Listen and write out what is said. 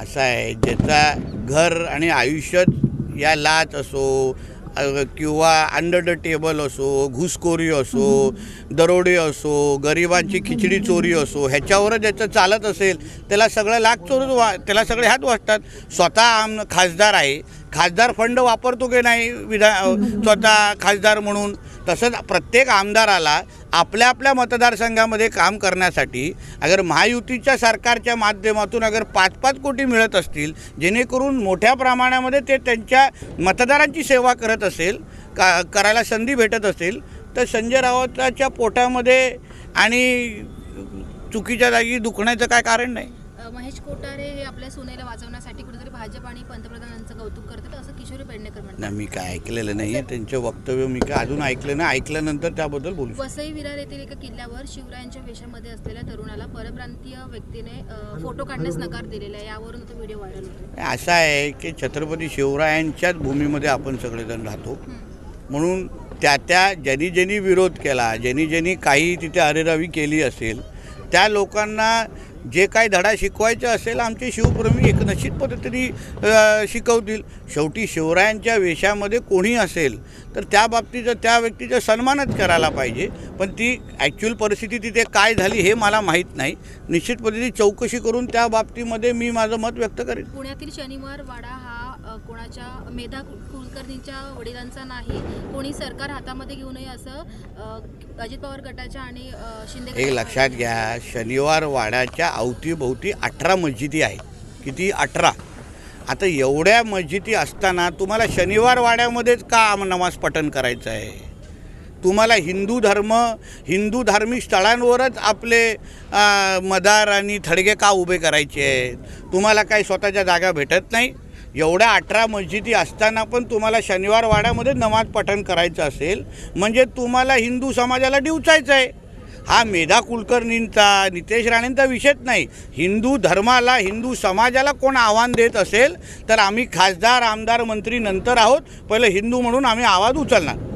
असा आहे ज्याचा घर आणि आयुष्य या लाच असो किंवा अंडर द टेबल असो घुसखोरी असो दरोडे असो गरिबांची खिचडी चोरी असो ह्याच्यावरच ज्याचं चालत असेल त्याला सगळं लाख चोर वा त्याला सगळे हात वाटतात स्वतः आम खासदार आहे खासदार फंड वापरतो की नाही? विधा स्वतः खासदार म्हणून. तसंच प्रत्येक आमदाराला आपल्या आपल्या मतदारसंघामध्ये काम करण्यासाठी अगर महायुतीच्या सरकारच्या माध्यमातून अगर पाच पाच कोटी मिळत असतील जेणेकरून मोठ्या प्रमाणामध्ये ते त्यांच्या मतदारांची सेवा करत असेल का करायला संधी भेटत असेल तर संजय राऊताच्या पोटामध्ये आणि चुकीच्या जागी दुखण्याचं काय कारण नाही. महेश कोठारे हे आपल्या सुनेला वाचवण्यासाठी कुठेतरी भाजप आणि पंतप्रधानांचं कौतुक करतात असं किशोरी पेडणेकर म्हणतात. नाही मी काय ऐकलेलं नाही आहे त्यांचं वक्तव्य मी काय अजून ऐकलं नाही. ऐकल्यानंतर त्याबद्दल बोलू. वसई विरार येथील एका किल्ल्यावर शिवरायांच्या वेशामध्ये असलेल्या तरुणाला परप्रांतीय व्यक्तीने अ, फोटो काढण्यास नकार दिलेला आहे. यावरून तो व्हिडिओ व्हायरल होतो असं आहे की छत्रपती शिवरायांच्याच भूमीमध्ये आपण सगळेजण राहतो. म्हणून त्या त्या ज्यांनी ज्यांनी विरोध केला ज्यांनी ज्यांनी काही तिथे अरेरावी केली असेल त्या लोकांना जे काय धडा शिकवायचा असेल आमचे शिवप्रेमी एक निश्चित पद्धतीने शिकवतील. शेवटी शिवरायांच्या वेशामध्ये कोणी असेल तर त्या बाबतीचा त्या व्यक्तीचा सन्मानच करायला पाहिजे. पण ती ॲक्च्युअल परिस्थिती तिथे काय झाली हे मला माहीत नाही. निश्चित पद्धतीने चौकशी करून त्या बाबतीमध्ये मी माझं मत व्यक्त करेन. पुण्यातील शनिवार वाडा हा कोणाच्या मेधा कुल- कुलकर्णीच्या वडिलांचा नाही कोणी सरकार हातामध्ये घेऊ नये असं अजित पवार गटाच्या आणि शिंदे एक लक्षात घ्या शनिवार वाड्याच्या अवतीभोवती अठरा मस्जिदी आहे किती? अठरा. आता एवढ्या मस्जिदी असताना तुम्हाला शनिवार वाड्यामध्येच का नमाज पठण करायचं आहे? तुम्हाला हिंदू धर्म हिंदू धार्मिक स्थळांवरच आपले मदार आणि थडगे का उभे करायचे आहेत? तुम्हाला काही स्वतःच्या जागा भेटत नाही? एवढ्या अठरा मस्जिदी असताना पण तुम्हाला शनिवार वाड्यामध्ये नमाज पठण करायचं असेल म्हणजे तुम्हाला हिंदू समाजाला डिवचायचं आहे. हा मेधा कुलकर्णींचा नितेश राणेंचा विषयच नाही. हिंदू धर्माला हिंदू समाजाला कोण आव्हान देत असेल तर आम्ही खासदार आमदार मंत्री नंतर आहोत. पहिलं हिंदू म्हणून आम्ही आवाज उचलणार.